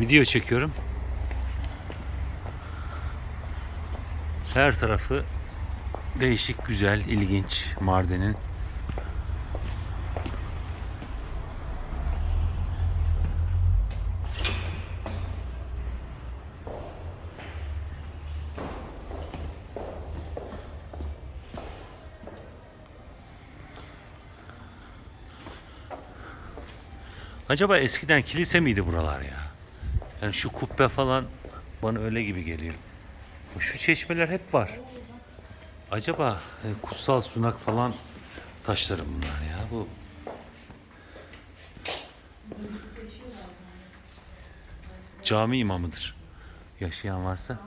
Video çekiyorum. Her tarafı değişik, güzel, ilginç Mardin'in. Acaba eskiden kilise miydi buralar ya? Yani şu kubbe falan bana öyle gibi geliyor. Şu çeşmeler hep var. Acaba e, kutsal sunak falan taşları bunlar ya bu. Cami imamıdır. Yaşayan varsa.